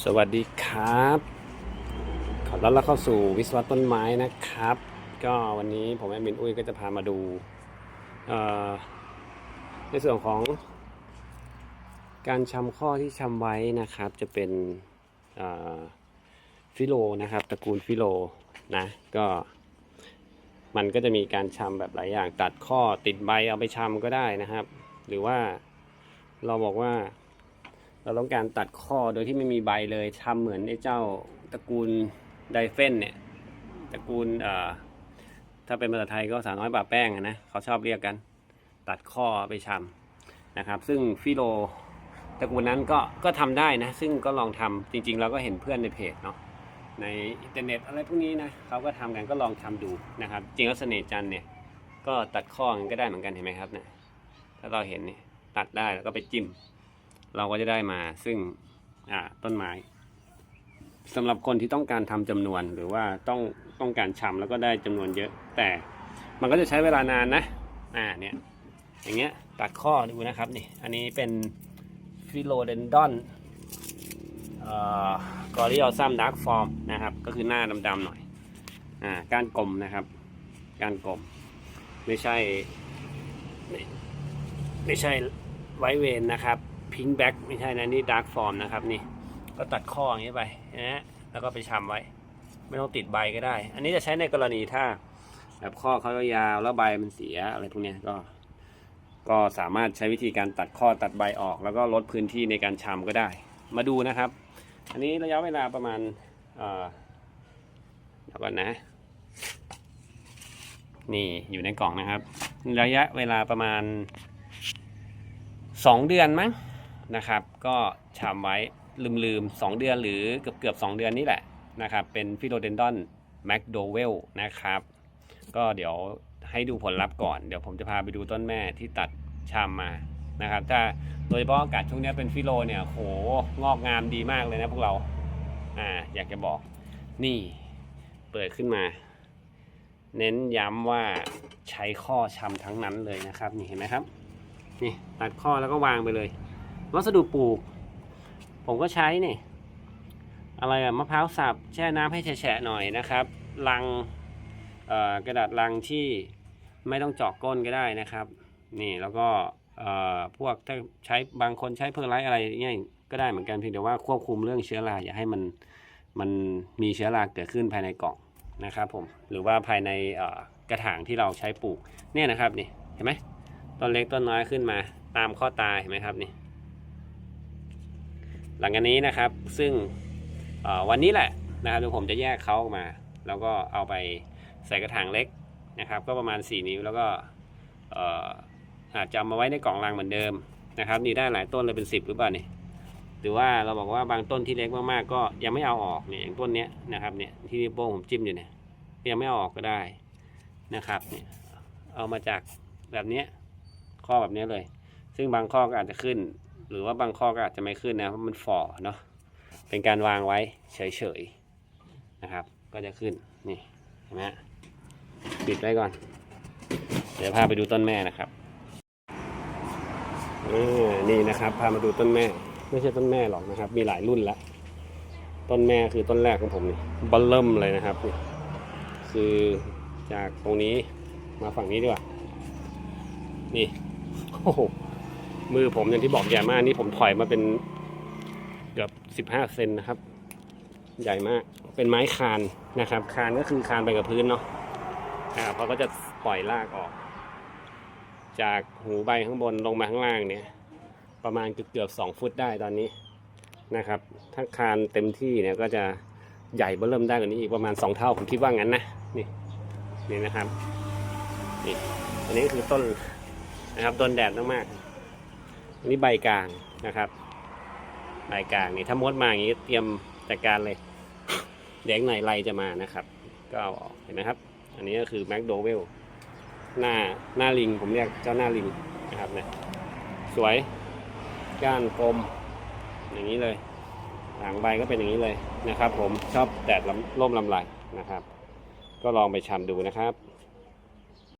สวัสดีครับ ขอต้อนรับเข้าสู่วิศวะต้นไม้นะครับ ก็วันนี้ผมแอมินอุ้ยก็จะพามาดูในส่วนของ การชำข้อที่ชำไว้นะครับ จะเป็นฟิโลนะครับตระกูลฟิโลนะก็มันก็จะมีการชำแบบหลายอย่าง ตัดข้อติดใบเอาไปชำก็ได้นะครับ หรือว่าเราบอกว่า เราต้องการตัดข้อโดยที่ไม่มีใบเลยทำเหมือนไอ้เจ้าตระกูลไดเฟนเนี่ยตระกูลเอ่อถ้าเป็นภาษาไทยก็สาวน้อยป่าแป้งนะเขาชอบเรียกกัน ตัดข้อไปชำนะครับ ซึ่งฟิโลตระกูลนั้นก็ก็ทำได้นะ ซึ่งก็ลองทำจริง ๆ เราก็เห็นเพื่อนในเพจเนาะในอินเทอร์เน็ตอะไรพวกนี้นะเขาก็ทำกันก็ลองทำดูนะครับ จริงแล้วเสน่ห์จันเนี่ยก็ตัดข้อกันก็ได้เหมือนกันเห็นไหมครับเนี่ยถ้าเราเห็นเนี่ยตัดได้แล้วก็ไปจิ้ม เราก็จะได้มาซึ่งต้นไม้สำหรับคนที่ต้องการทำจำนวนหรือว่าต้องต้องการชำแล้วก็ได้จำนวนเยอะ แต่มันก็จะใช้เวลานานนะอ่าเนี่ยอย่างเงี้ยตัดข้อดูนะครับนี่อันนี้เป็นฟิโลเดนดอนกอริออซัมดาร์กฟอร์มนะครับก็คือหน้าดำๆหน่อยอ่าก้านกลมนะครับก้านกลม ไม่ใช่ไม่ไม่ใช่ไวเวนนะครับ พิงแบ็กไม่ใช่นะนี่ดาร์กฟอร์มนะครับนี่ก็ตัดข้ออย่างนี้ไปนะฮะแล้วก็ไปชำไว้ ไม่ต้องติดใบก็ได้ อันนี้จะใช้ในกรณีถ้าแบบข้อเขายาวแล้วใบมันเสียอะไรพวกนี้ก็ก็สามารถใช้วิธีการตัดข้อตัดใบออก แล้วก็ลดพื้นที่ในการชำก็ได้ มาดูนะครับ อันนี้ระยะเวลาประมาณเอ่อเดี๋ยวก่อนนะ นี่อยู่ในกล่องนะครับ ระยะเวลาประมาณสองเดือนมั้ง นะครับ ก็ชำไว้ลืมๆสองเดือนหรือเกือบเกือบๆสองเดือนนี่แหละนะครับ เป็นฟิโลเดนดอนแมคโดเวลนะครับ ก็เดี๋ยวให้ดูผลลัพธ์ก่อน เดี๋ยวผมจะพาไปดูต้นแม่ที่ตัดชำมานะครับถ้าโดยเฉพาะอากาศช่วงนี้เป็นฟิโลเนี่ยโหงอกงามดีมากเลยนะพวกเราอ่าอยากจะบอกนี่เปิดขึ้นมา เน้นย้ำว่าใช้ข้อชำทั้งนั้นเลยนะครับ นี่เห็นไหมครับ นี่ตัดข้อแล้วก็วางไปเลย วัสดุปลูก ผมก็ใช้เนี่ยอะไรอะมะพร้าวสับแช่น้ำให้แฉะหน่อยนะครับลังกระดาษลังที่ไม่ต้องเจาะก้นก็ได้นะครับ นี่แล้วก็พวกถ้าใช้บางคนใช้เพอร์ไลท์อะไรเงี้ยก็ได้เหมือนกันเพียงแต่ว่าควบคุมเรื่องเชื้อราอย่าให้มันมันมีเชื้อราเกิดขึ้นภายในกล่องนะครับผมหรือว่าภายในกระถางที่เราใช้ปลูกเนี่ยนะครับนี่เห็นไหมต้นเล็กต้นน้อยขึ้นมาตามข้อตาเห็นไหมครับนี่ หลังจากนี้นะครับซึ่งวันนี้แหละนะครับเดี๋ยวผมจะแยกเขาออกมา แล้วก็เอาไปใส่กระถางเล็กนะครับ ก็ประมาณ 4 นิ้วแล้วก็อาจจะมาไว้ในกล่องรังเหมือนเดิมนะครับนี่ได้หลายต้นเลยเป็น 10 หรือเปล่านี่หรือว่าเราบอกว่าบางต้นที่เล็กมากๆก็ยังไม่เอาออกเนี่ยอย่างต้นเนี้ยนะครับเนี่ยที่นิ้วโป้งผมจิ้มอยู่เนี่ยยังไม่เอาออกก็ได้นะครับเนี่ยเอามาจากแบบนี้ข้อแบบนี้เลย ซึ่งบางข้อก็อาจจะขึ้น หรือว่าบางข้อก็อาจจะไม่ขึ้นนะเพราะมันฝ่อเนาะเป็นการวางไว้เฉยๆนะครับ ก็จะขึ้นนี่เห็นไหมปิดไว้ก่อน เดี๋ยวพาไปดูต้นแม่นะครับนี่นะครับ พามาดูต้นแม่ ไม่ใช่ต้นแม่หรอกนะครับ มีหลายรุ่นละต้นแม่คือต้นแรกของผมนี่บอลเริ่มเลยนะครับนี่คือจากตรงนี้มาฝั่งนี้ดีกว่า นี่โอ้โห มือผมอย่างที่บอกใหญ่มากนี่ผมถอยมาเป็นเกือบสิบห้าเซนนะครับ ใหญ่มากเป็นไม้คานนะครับ คานก็คือคานไปกับพื้นเนาะอ่าเขาก็จะปล่อยรากออก จากหูใบข้างบนลงมาข้างล่างเนี่ย ประมาณเกือบเกือบสองฟุตได้ตอนนี้นะครับ ถ้าคานเต็มที่เนี่ยก็จะใหญ่เบื้อเริ่มได้กว่านี้อีกประมาณสองเท่าผมคิดว่างั้นนะนี่นี่นะครับนี่อันนี้คือต้นนะครับโดนแดดมากๆ อันนี้ใบกลางนะครับ ใบกลางนี่ถ้ามดมาอย่างนี้เตรียมจัดการเลยเดี๋ยวอีกหนไรจะมานะครับ ก็เอาออกเห็นไหมครับ อันนี้ก็คือแมคโดเวลหน้าหน้าลิงผมเรียกเจ้าหน้าลิงนะครับเนี่ยสวยก้านกลมอย่างนี้เลยหางใบก็เป็นอย่างนี้เลยนะครับ ผมชอบแดดลำร่มลำไรนะครับ ก็ลองไปชำดูนะครับ